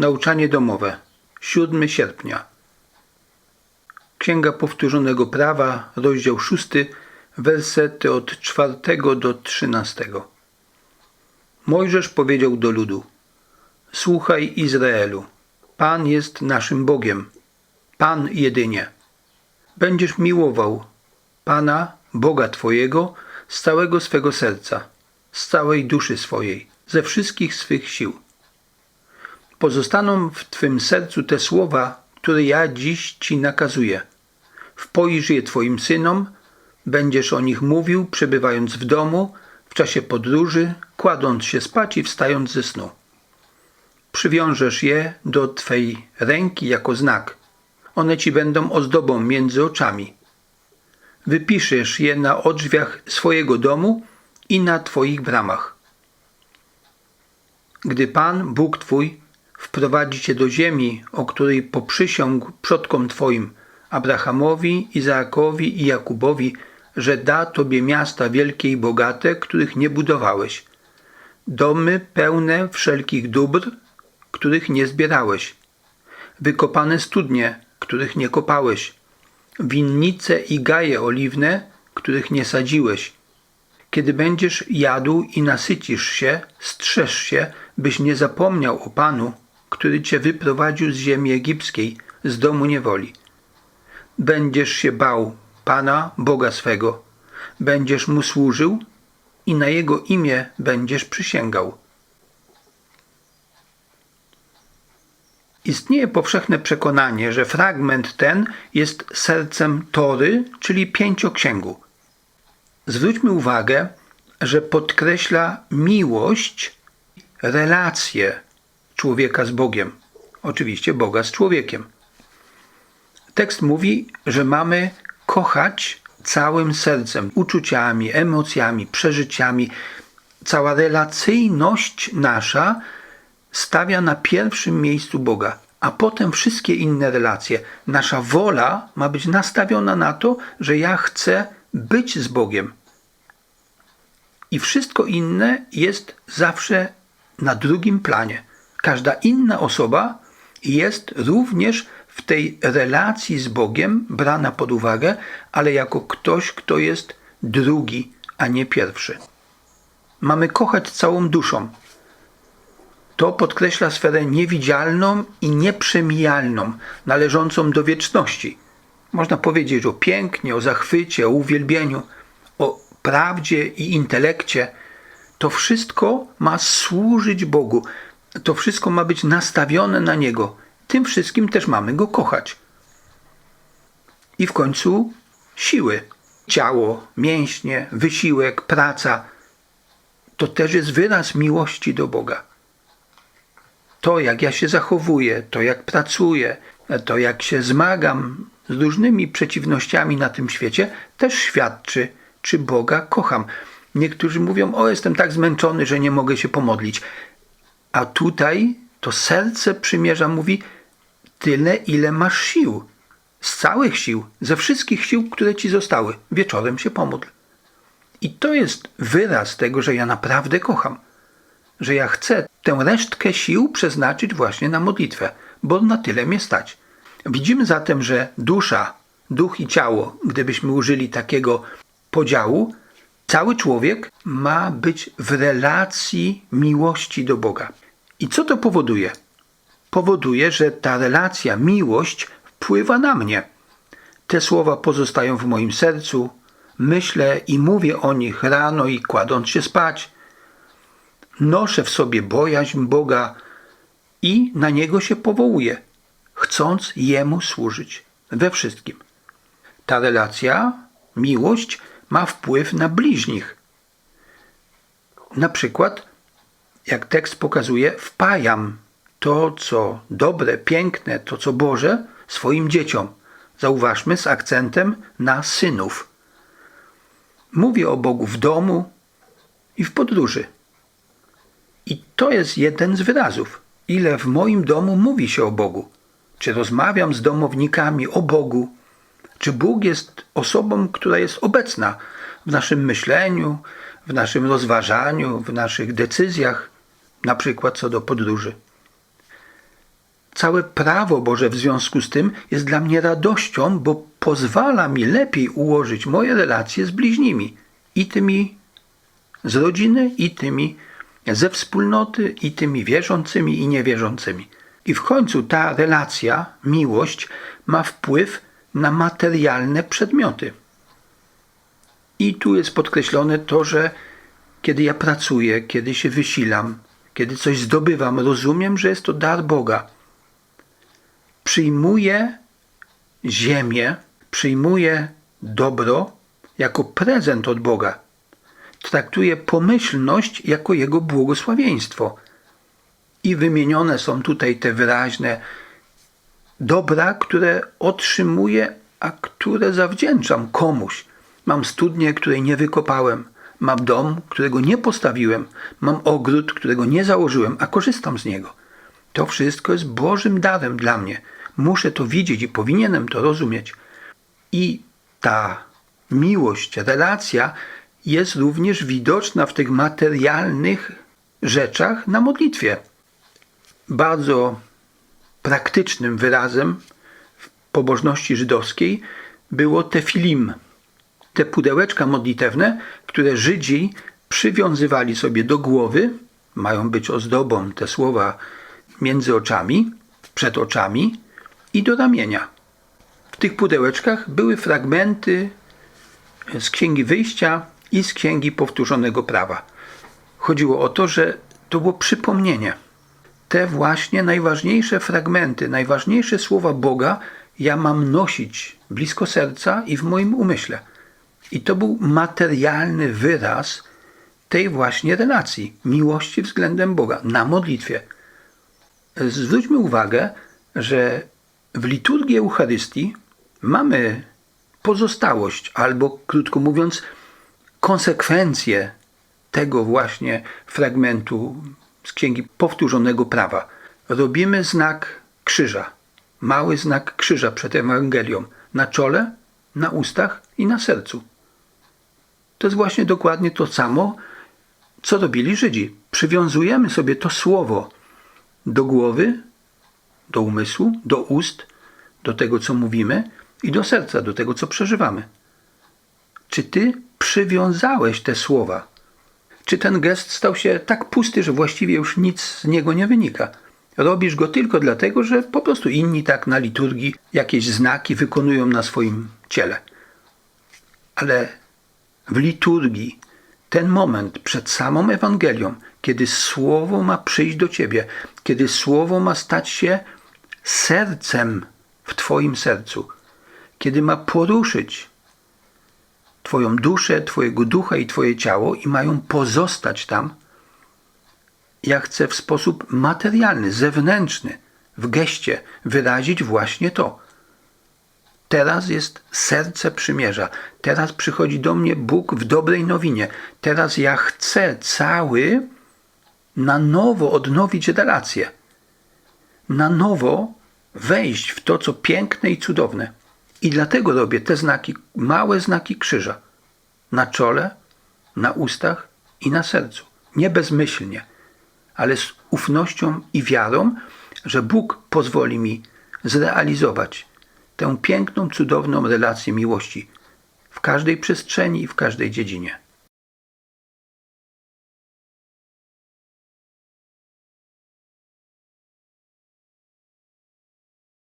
Nauczanie domowe. 7 sierpnia. Księga Powtórzonego Prawa, rozdział 6, wersety od 4 do 13. Mojżesz powiedział do ludu: Słuchaj Izraelu, Pan jest naszym Bogiem, Pan jedynie. Będziesz miłował Pana, Boga Twojego, z całego swego serca, z całej duszy swojej, ze wszystkich swych sił. Pozostaną w Twym sercu te słowa, które ja dziś Ci nakazuję. Wpoisz je Twoim synom, będziesz o nich mówił, przebywając w domu, w czasie podróży, kładąc się spać i wstając ze snu. Przywiążesz je do Twej ręki jako znak. One Ci będą ozdobą między oczami. Wypiszesz je na odrzwiach swojego domu i na Twoich bramach. Gdy Pan, Bóg Twój, wprowadzi Cię do ziemi, o której poprzysiągł przodkom Twoim, Abrahamowi, Izaakowi i Jakubowi, że da Tobie miasta wielkie i bogate, których nie budowałeś, domy pełne wszelkich dóbr, których nie zbierałeś, wykopane studnie, których nie kopałeś, winnice i gaje oliwne, których nie sadziłeś. Kiedy będziesz jadł i nasycisz się, strzeż się, byś nie zapomniał o Panu, który cię wyprowadził z ziemi egipskiej, z domu niewoli. Będziesz się bał Pana, Boga swego, będziesz Mu służył i na Jego imię będziesz przysięgał. Istnieje powszechne przekonanie, że fragment ten jest sercem Tory, czyli pięcioksięgu. Zwróćmy uwagę, że podkreśla miłość, relacje człowieka z Bogiem. Oczywiście Boga z człowiekiem. Tekst mówi, że mamy kochać całym sercem, uczuciami, emocjami, przeżyciami. Cała relacyjność nasza stawia na pierwszym miejscu Boga, a potem wszystkie inne relacje. Nasza wola ma być nastawiona na to, że ja chcę być z Bogiem. I wszystko inne jest zawsze na drugim planie. Każda inna osoba jest również w tej relacji z Bogiem brana pod uwagę, ale jako ktoś, kto jest drugi, a nie pierwszy. Mamy kochać całą duszą. To podkreśla sferę niewidzialną i nieprzemijalną, należącą do wieczności. Można powiedzieć o pięknie, o zachwycie, o uwielbieniu, o prawdzie i intelekcie. To wszystko ma służyć Bogu. To wszystko ma być nastawione na Niego. Tym wszystkim też mamy Go kochać. I w końcu siły. Ciało, mięśnie, wysiłek, praca. To też jest wyraz miłości do Boga. To, jak ja się zachowuję, to, jak pracuję, to, jak się zmagam z różnymi przeciwnościami na tym świecie, też świadczy, czy Boga kocham. Niektórzy mówią: O, jestem tak zmęczony, że nie mogę się pomodlić. A tutaj to serce przymierza mówi: Tyle, ile masz sił. Z całych sił, ze wszystkich sił, które ci zostały. Wieczorem się pomódl. I to jest wyraz tego, że ja naprawdę kocham. Że ja chcę tę resztkę sił przeznaczyć właśnie na modlitwę, bo na tyle mnie stać. Widzimy zatem, że dusza, duch i ciało, gdybyśmy użyli takiego podziału, cały człowiek ma być w relacji miłości do Boga. I co to powoduje? Powoduje, że ta relacja, miłość wpływa na mnie. Te słowa pozostają w moim sercu, myślę i mówię o nich rano i kładąc się spać. Noszę w sobie bojaźń Boga i na Niego się powołuję, chcąc Jemu służyć we wszystkim. Ta relacja, miłość ma wpływ na bliźnich. Na przykład, jak tekst pokazuje, wpajam to, co dobre, piękne, to, co Boże, swoim dzieciom. Zauważmy z akcentem na synów. Mówię o Bogu w domu i w podróży. I to jest jeden z wyrazów, ile w moim domu mówi się o Bogu. Czy rozmawiam z domownikami o Bogu, czy Bóg jest osobą, która jest obecna w naszym myśleniu, w naszym rozważaniu, w naszych decyzjach, na przykład co do podróży. całe prawo Boże w związku z tym jest dla mnie radością, bo pozwala mi lepiej ułożyć moje relacje z bliźnimi i tymi z rodziny, i tymi ze wspólnoty, i tymi wierzącymi i niewierzącymi. I w końcu ta relacja, miłość ma wpływ na materialne przedmioty. I tu jest podkreślone to, że kiedy ja pracuję, kiedy się wysilam, kiedy coś zdobywam, rozumiem, że jest to dar Boga. Przyjmuję ziemię, przyjmuję dobro jako prezent od Boga. Traktuję pomyślność jako Jego błogosławieństwo. I wymienione są tutaj te wyraźne dobra, które otrzymuję, a które zawdzięczam komuś. Mam studnię, której nie wykopałem. Mam dom, którego nie postawiłem. Mam ogród, którego nie założyłem, a korzystam z niego. To wszystko jest Bożym darem dla mnie. Muszę to widzieć i powinienem to rozumieć. I ta miłość, relacja jest również widoczna w tych materialnych rzeczach na modlitwie. Bardzo praktycznym wyrazem pobożności żydowskiej było tefilim, te pudełeczka modlitewne, które Żydzi przywiązywali sobie do głowy, mają być ozdobą te słowa między oczami, przed oczami i do ramienia. W tych pudełeczkach były fragmenty z Księgi Wyjścia i z Księgi Powtórzonego Prawa. Chodziło o to, że to było przypomnienie. Te właśnie najważniejsze fragmenty, najważniejsze słowa Boga ja mam nosić blisko serca i w moim umyśle. I to był materialny wyraz tej właśnie relacji, miłości względem Boga na modlitwie. Zwróćmy uwagę, że w liturgii Eucharystii mamy pozostałość, albo krótko mówiąc, konsekwencje tego właśnie fragmentu z Księgi Powtórzonego Prawa. Robimy znak krzyża, mały znak krzyża przed Ewangelią, na czole, na ustach i na sercu. To jest właśnie dokładnie to samo, co robili Żydzi. Przywiązujemy sobie to słowo do głowy, do umysłu, do ust, do tego, co mówimy i do serca, do tego, co przeżywamy. Czy ty przywiązałeś te słowa? Czy ten gest stał się tak pusty, że właściwie już nic z niego nie wynika? Robisz go tylko dlatego, że po prostu inni tak na liturgii jakieś znaki wykonują na swoim ciele. Ale w liturgii ten moment przed samą Ewangelią, kiedy słowo ma przyjść do ciebie, kiedy słowo ma stać się sercem w Twoim sercu, kiedy ma poruszyć Twoją duszę, Twojego ducha i Twoje ciało i mają pozostać tam, ja chcę w sposób materialny, zewnętrzny, w geście wyrazić właśnie to. Teraz jest serce przymierza. Teraz przychodzi do mnie Bóg w dobrej nowinie. Teraz ja chcę cały na nowo odnowić relacje. Na nowo wejść w to, co piękne i cudowne. I dlatego robię te znaki, małe znaki krzyża. Na czole, na ustach i na sercu. Nie bezmyślnie, ale z ufnością i wiarą, że Bóg pozwoli mi zrealizować tę piękną, cudowną relację miłości w każdej przestrzeni i w każdej dziedzinie.